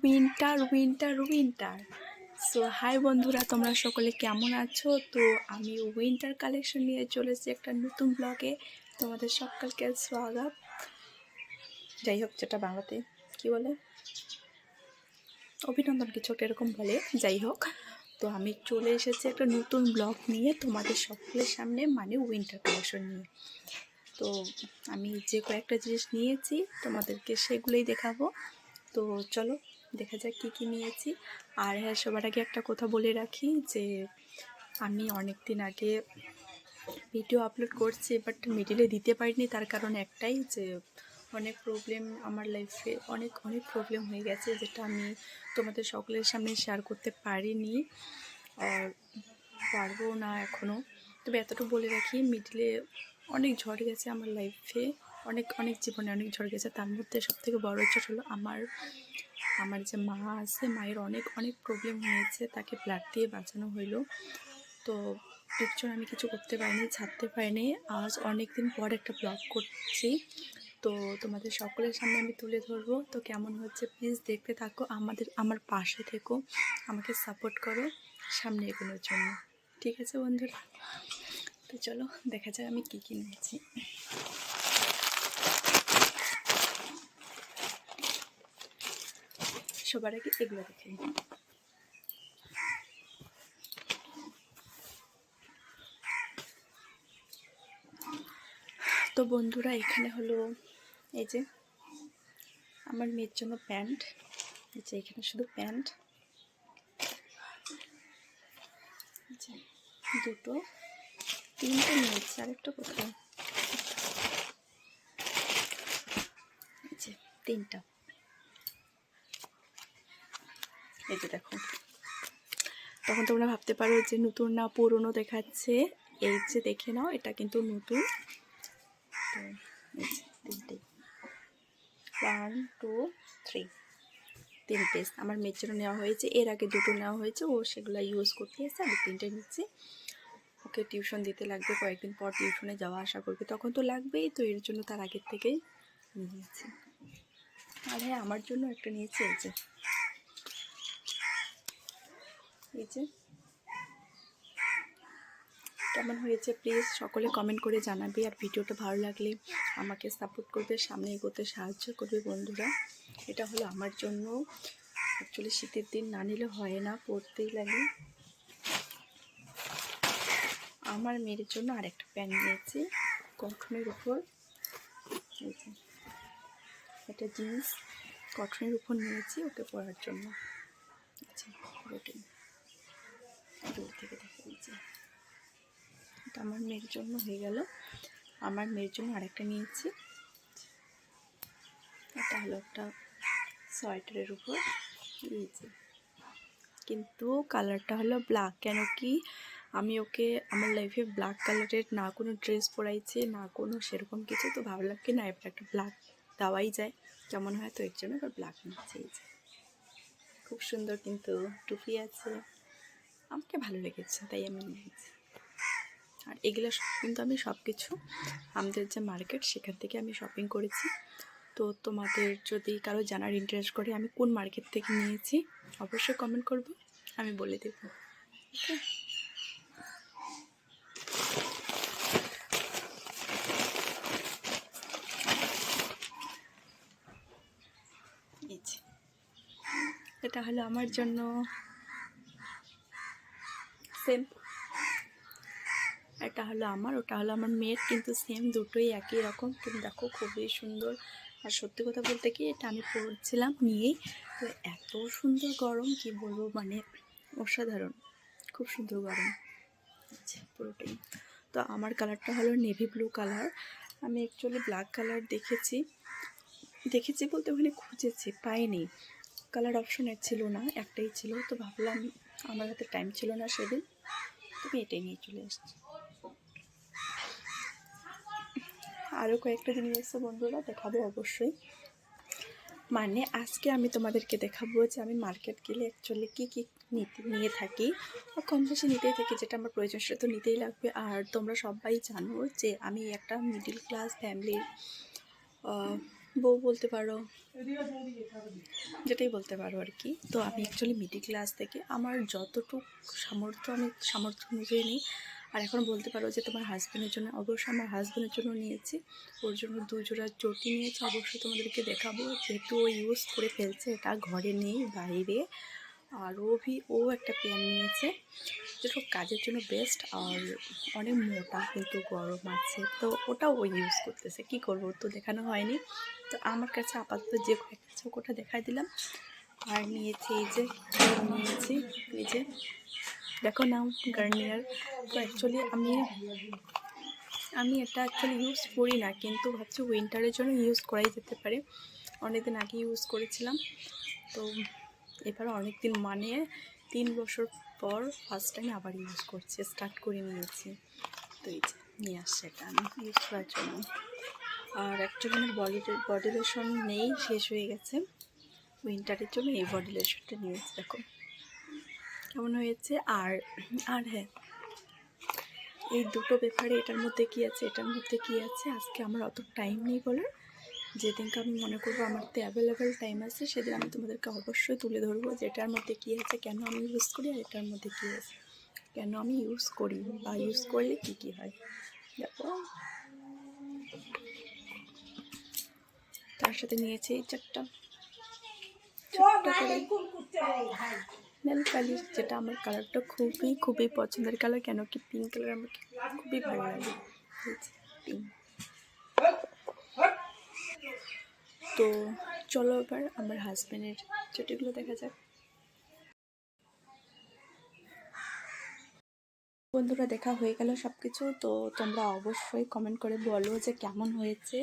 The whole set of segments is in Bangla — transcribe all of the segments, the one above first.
Winter winter winter so hi বন্ধুরা, তোমরা সকলে কেমন আছো? তো আমি উইন্টার কালেকশন নিয়ে চলেছি একটা নতুন ব্লগে তোমাদের সকলকে স্বাগত। যাই হোক, যেটা বাংলাতে, কি বলে? অভিনন্দন কিছু একটা এরকম বলে, যাই হোক। তো আমি চলে এসেছি একটা নতুন ব্লগ নিয়ে তোমাদের সকলের সামনে মানে উইন্টার কালেকশন নিয়ে। তো আমি যে কয়েকটা জিনিস নিয়েছি, তোমাদেরকে সেগুলোই দেখাবো। তো চলো দেখা যাক কী কী নিয়েছি। আর হ্যাঁ সবার আগে একটা কথা বলে রাখি যে আমি অনেক দিন আগে ভিডিও আপলোড করছি বাট মিডিলে দিতে পারিনি। তার কারণ একটাই যে অনেক প্রবলেম আমার লাইফে অনেক অনেক প্রবলেম হয়ে গেছে যেটা আমি তোমাদের সকলের সামনে শেয়ার করতে পারিনি আর পারব না এখনও তবে এতটুকু বলে রাখি মিডিলে অনেক ঝড় গেছে আমার লাইফে অনেক অনেক জীবনে অনেক ঝড় গেছে। তার মধ্যে সবথেকে বড় ঝড় হলো আমার আমার যে মা আছে, মায়ের অনেক অনেক প্রবলেম হয়েছে, তাকে ব্লাড দিয়ে বাঁচানো হইল। তো এর আমি কিছু করতে পারিনি, ছাড়তে পারিনি। আজ অনেক দিন পর একটা ব্লগ করছি। তো তোমাদের সকলের সামনে আমি তুলে ধরবো। তো কেমন হচ্ছে প্লিজ দেখতে থাকো, আমাদের, আমার পাশে থেকো, আমাকে সাপোর্ট করো সামনে এগোনোর জন্য। ঠিক আছে বন্ধুরা? তো চলো, দেখা যাক আমি কী কী নিয়েছি। সবার আগে এগুলো দেখে নিই। তো বন্ধুরা, এখানে হলো এই যে আমার মেয়ের জন্য প্যান্ট। এই যে এখানে শুধু প্যান্ট। দুটো, তিনটে নিয়েছি, আরেকটা কোথায়? তিনটা। এই যে দেখো। তখন তোমরা ভাবতে পারো যে নতুন না পুরনো দেখাচ্ছে। এই যে দেখে নাও, এটা কিন্তু নতুন। ওয়ান টু থ্রি তিন পিস আমার মেয়ের জন্য নেওয়া হয়েছে। এর আগে দুটো নেওয়া হয়েছে। ও সেগুলো ইউজ করতে এসে আমি তিনটে নিচ্ছি। ওকে টিউশন দিতে লাগবে। কয়েকদিন পর টিউশনে যাওয়া আসা করবে। তখন তো লাগবেই তো, এর জন্য তার আগের থেকেই নিয়েছি। আর হ্যাঁ আমার জন্য একটা নিয়েছি, এই যে। এই কেমন হয়েছে প্লিজ সকলে কমেন্ট করে জানাবে আর ভিডিওটা ভালো লাগলে আমাকে সাপোর্ট করবে, সামনে এগোতে সাহায্য করবে বন্ধুরা। এটা হলো আমার জন্য। অ্যাকচুয়ালি শীতের দিন না নিলে হয় না পরতেই লাগে। আমার মেয়ের জন্য আরেকটা প্যান্ট নিয়েছি কটনের উপর। এটা জিন্স কটনের উপর নিয়েছি ওকে পরার জন্য। আচ্ছা রুটিন দূর থেকে দেখে এটা আমার মেয়ের জন্য হয়ে গেল। আমার মেয়ের জন্য আরেকটা নিয়েছি। এটা হলো একটা সোয়েটারের উপর। নিয়েছি কিন্তু কালারটা হলো ব্ল্যাক কেন কি আমি ওকে, আমার লাইফে ব্ল্যাক কালারের না কোনো ড্রেস পরাইছে, না কোনো সেরকম কিছু, তো ভাবলাম কি না এবার একটা ব্ল্যাক দেওয়াই যায়। কেমন হয় তো এর জন্য এবার ব্ল্যাক নিচ্ছে। খুব সুন্দর কিন্তু টুপি আছে। আমাকে ভালো লেগেছে, তাই আমি নিয়েছি। আর এগুলো কিন্তু আমি সব কিছু আমাদের যে মার্কেট, সেখান থেকে আমি শপিং করেছি। তো তোমাদের যদি কারও জানার ইন্টারেস্ট করে আমি কোন মার্কেট থেকে নিয়েছি, অবশ্যই কমেন্ট করব, আমি বলে দেব। এটা হলো আমার জন্য সেম এটা হলো আমার, ওটা হলো আমার মেয়ের, কিন্তু সেম দুটোই একই রকম। কিন্তু দেখো, খুবই সুন্দর। আর সত্যি কথা বলতে কি, এটা আমি পড়ছিলাম নিয়েই তো এত সুন্দর গরম, কি বলব মানে অসাধারণ। খুব সুন্দর গরম। আচ্ছা পুরোটাই। তো আমার কালারটা হলো নেভি ব্লু কালার আমি অ্যাকচুয়ালি ব্ল্যাক কালার দেখেছি। দেখেছি বলতে ওখানে খুঁজেছি, পাইনি। কালার অপশন এক ছিল না, একটাই ছিল। তো ভাবলাম আমার হাতে টাইম ছিল না সেদিন তুমি এটাই নিয়ে চলে এসছি আরও কয়েকটা জিনিস আছে বন্ধুরা দেখাবো অবশ্যই। মানে আজকে আমি তোমাদেরকে দেখাবো যে আমি মার্কেট গেলে অ্যাকচুয়ালি কী কী নিতে, নিয়ে থাকি। কম বেশি নিতেই থাকি, যেটা আমার প্রয়োজন সেটা তো নিতেই লাগবে। আর তোমরা সবাই জানো যে আমি একটা মিডিল ক্লাস ফ্যামিলির বউ বলতে পারো। যেটাই বলতে পারো আর কি। তো আমি অ্যাকচুয়ালি মিডিল ক্লাস থেকে আমার যতটুক সামর্থ্য আমি, সামর্থ্য অনুযায়ী নিই। আর এখন বলতে পারো যে তোমার হাজব্যান্ডের জন্য অবশ্যই আমার হাজব্যান্ডের জন্য নিয়েছি। ওর জন্য দুজোড়া চটি নিয়েছি। অবশ্যই তোমাদেরকে দেখাবো। যেহেতু ও ইউজ করে ফেলছে, এটা ঘরে নেই, বাইরে। আর ও ভি ও একটা পেন নিয়েছে। যেটা কাজের জন্য বেস্ট আর অনেক মোটা, কিন্তু গরম আছে। তো ওটাও ও ইউজ করতেছে। কি করব? তো দেখানো হয়নি। তো আমার কাছে আপাতত যে কয়েকটা ওটা দেখাই দিলাম। আর নিয়েছি এই যে, নিয়েছি এই যে, দেখো নাও গার্নিয়ার তো অ্যাকচুয়ালি আমি আমি এটা অ্যাকচুয়ালি ইউজ করি না, কিন্তু ভাবছি উইন্টারের জন্য ইউজ করাই যেতে পারে। অনেকদিন আগে ইউজ করেছিলাম। তো এবার অনেক দিন মানে তিন বছর পর ফার্স্ট টাইম আবার ইউজ করছি স্টার্ট করে নিয়েছি। তো এই যে, নিয়ে আসছে এটা আমি ইউজ করার জন্য। আর আমার বডি বডি লোশন নেই, শেষ হয়ে গেছে। উইন্টারের জন্য এই বডি লোশনটা নিয়েছি, দেখো। কেমন হয়েছে? আর আর হ্যাঁ এই দুটো ব্যাপারে এটার মধ্যে কি আছে, এটার মধ্যে কি আছে? আজকে আমার অত টাইম নেই বলার। যেদিনকে আমি মনে করব আমার তো অ্যাভেলেবেল টাইম আছে, সেদিন আমি তোমাদেরকে অবশ্যই তুলে ধরবো যে এটার মধ্যে কী আছে, কেন আমি ইউজ করি আর এটার মধ্যে কী আছে। কেন আমি ইউজ করি বা ইউজ করলে কী কী হয়। দেখো। তার সাথে নিয়েছি এই চারটা। নেল পালিশ, যেটা আমার কালারটা খুবই খুবই পছন্দের কালার, কেন কি পিঙ্ক কালার আমাকে খুবই ভালো লাগে। পিঙ্ক তো চলো এবার আমার হাজব্যান্ডের চটিগুলো দেখা যাক। বন্ধুরা, দেখা হয়ে গেল সব কিছু তো তোমরা অবশ্যই কমেন্ট করে বলো যে কেমন হয়েছে।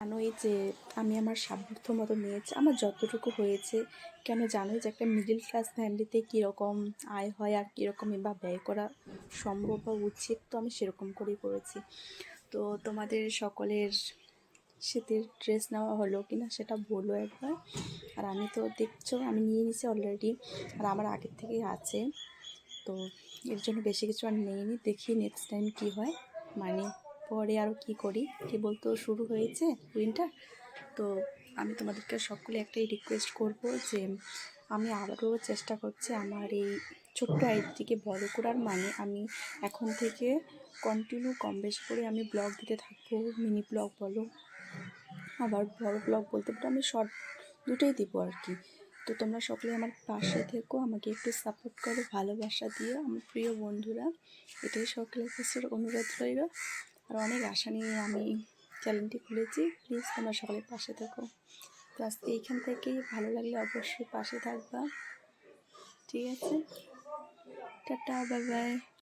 জানোই যে আমি আমার সামর্থ্য মতো নিয়েছি, আমার যতটুকু হয়েছে। কেন জানোই যে একটা মিডিল ক্লাস ফ্যামিলিতে কীরকম আয় হয় আর কীরকমই বা ব্যয় করা সম্ভব বা উচিত, তো আমি সেরকম করেই করেছি। তো তোমাদের সকলের শীতের ড্রেস নেওয়া হলো কি না সেটা বলো একবার। আর আমি তো দেখছ, আমি নিয়ে নিছি অলরেডি আর আমার আগের থেকেই আছে। তো এর জন্য বেশি কিছু আর নেইনি, দেখি নেক্সট টাইম কী হয়। মানে পরে আরও কী করি? কি বলতো শুরু হয়েছে উইন্টার তো আমি তোমাদেরকে সকলে একটাই রিকোয়েস্ট করব যে আমি আবারও চেষ্টা করছি আমার এই ছোট্ট আইডিটিকে বড় করার। মানে আমি এখন থেকে কন্টিনিউ কম বেশি করে আমি ব্লগ দিতে থাকব মিনি ব্লগ বলো আবার বড় ব্লগ বলতে পারো আমি শর্ট দুটোই দিব আর কি। তো তোমরা সকলে আমার পাশে থেকো, আমাকে একটু সাপোর্ট করো, ভালোবাসা দিও, আমার প্রিয় বন্ধুরা। এটাই সকলের কাছে অনুরোধ রইল। আর অনেক আশা নিয়ে আমি চ্যানেলটি খুলেছি। প্লিজ তোমরা সকলের পাশে থেকো। তো এইখান থেকেই ভালো লাগলে অবশ্যই পাশে থাকবা। ঠিক আছে? Tata bye bye